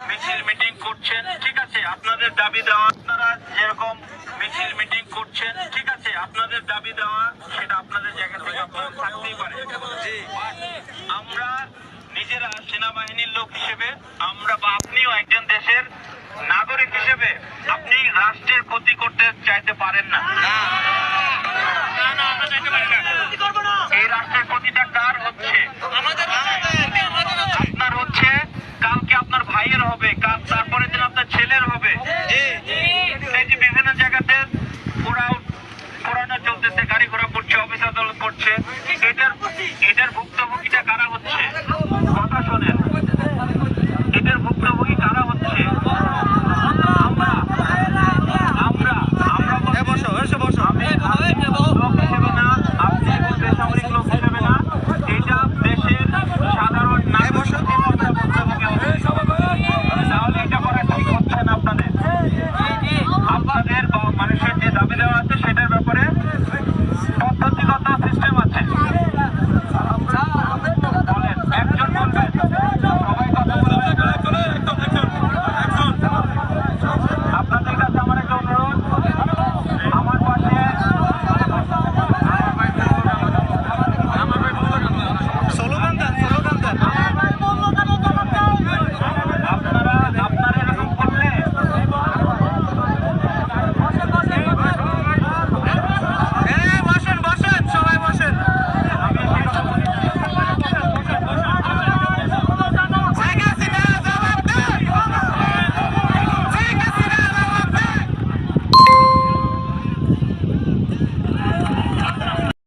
মিছিল মিটিং করছেন ঠিক আছে আপনাদের দাবি দেওয়া আপনারা যেরকম মিছিল মিটিং করছেন ঠিক আছে আপনাদের দাবি দেওয়া সেটা আপনাদের জায়গা থেকে আপনারা থাকতেই পারে আমরা নিজেরা সেনাবাহিনীর লোক হিসেবে আমরা বা আপনিও একজন দেশের নাগরিক হিসেবে আপনি রাষ্ট্রের ক্ষতি করতে চাইতে পারেন না এই রাষ্ট্রের shit.